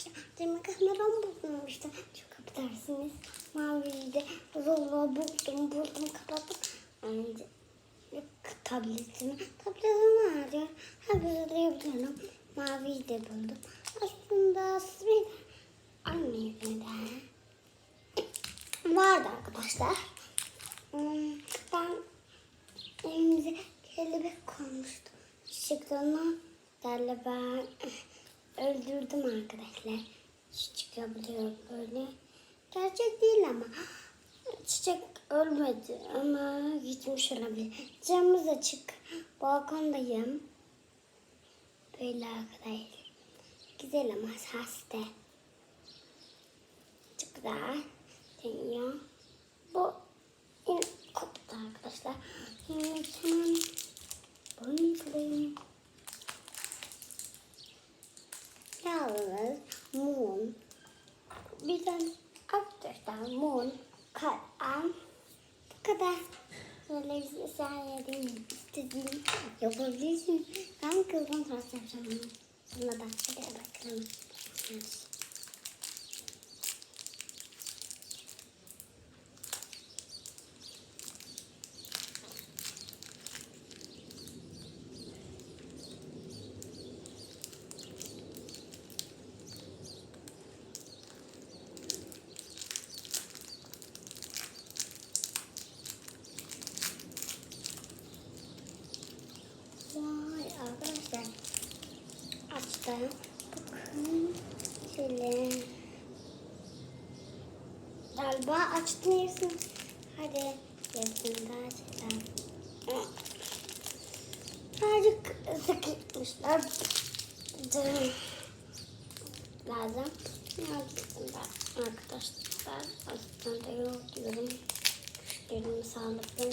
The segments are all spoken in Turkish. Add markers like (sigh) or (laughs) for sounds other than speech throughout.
arkadaşlar demin kameram bozulmuştu. Çok affedersiniz. Maviyi de zorla buldum buldum kapattım. Yani tabletimi. Tabletimi arıyor. Diyebilirim. Maviyi de buldum. Aslında siz anlayın Vardı arkadaşlar. Hmm, Ben evimize kelebek koymuştum. Çiçeklerini derle ben öldürdüm arkadaşlar. Çiçek yapılıyor böyle. Gerçek değil ama. Çiçek ölmedi ama gitmiş olabilir. Camımız açık. Balkondayım. Böyle arkadaşlar. Güzel ama hasta. Çok güzel. Deniyor. Bu koptu arkadaşlar. Şimdi hemen bunu yıkayayım. Yalnız mum. Bir de arkadaşlar mum, kalem. Bu kadar. Yedim. istediğim yapabilirsin. Ben kızım tarz yapacağım. Sonra da hadi bakalım. Evet. Vay arkadaşlar. Açtım. Bakın. Şöyle. Galiba açtın. Hadi da açalım. Birazcık sıkışmışlar. Lazım. Yardım da arkadaşlar. Aslında yok diyorum. Güçlerimi sağlıklı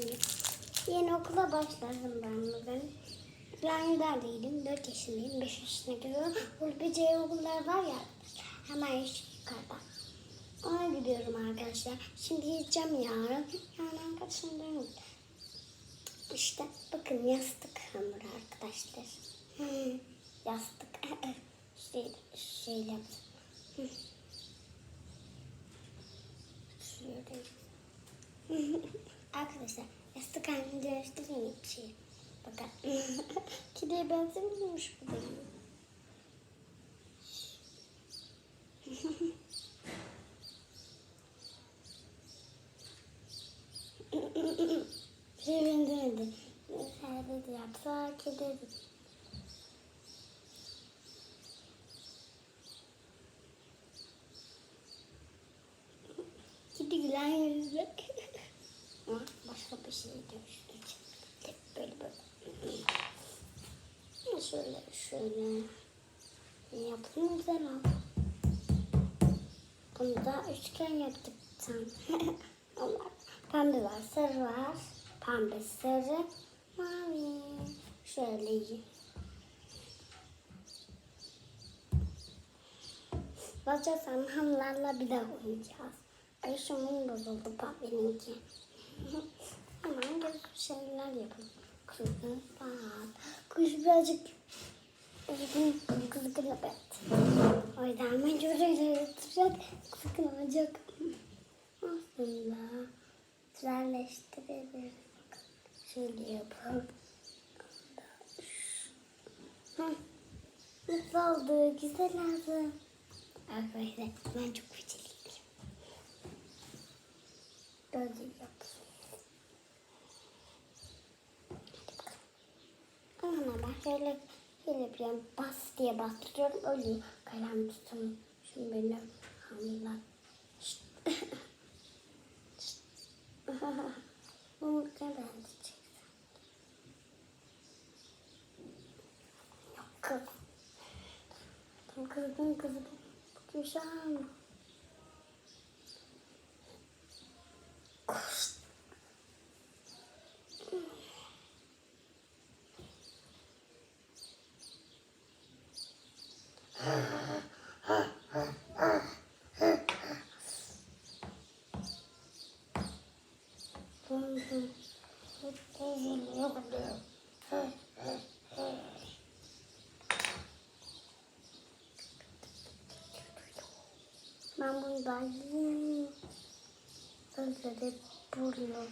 Yeni okula başladım ben bugün. Yani ben değilim. 4 yaşındayım. 5 yaşına gidiyorum. Ulbece'ye okullar var ya. Hemen yukarıda. Ona gidiyorum arkadaşlar. Şimdi gideceğim yarın. Arkadaşım dönüyor. İşte bakın yastık hamuru arkadaşlar. Hı, yastık. (laughs) şey. Hı. (laughs) Şöyle. (laughs) Arkadaşlar yastık halini dönüştüreyim bir. Bakın. Kediye (laughs) benzemiyormuş bu da. (laughs) şey benzemedi. Ferdi yapsa kedi. Kedi gülen yüzlü. Ama başka bir şey dönüştüreceğim. Tek böyle böyle. Şöyle şöyle. Yaptım güzel oldu. Bunu da üçgen yaptık sen. (laughs) Allah. Pembe var, sarı var. Pembe, sarı, mavi. Şöyle iyi. Bakacaksan hamlarla bir daha oynayacağız. Ay şunun bozuldu pembeninki. (laughs) Hemen güzel şeyler yapalım. Kızgın pat. Kuş birazcık üzgün, kızgın evet. O yüzden ben çocuğuyla yatıracak, kızgın olacak. Aslında güzelleştirelim. Şöyle yapalım. Nasıl oldu? Güzel oldu. Arkadaşlar ben çok becerikliyim. Böyle yapalım. Şöyle şöyle yapıyorum. Bas diye bastırıyorum. Ölüyor. Kalem tutun. Şimdi. Şşt. Şşt. (laughs) Bunu beğeneceksin? Yok kız. Tam kızgın kızgın. Güzel Ben bunu da yiyeyim. Özledim. Burnum.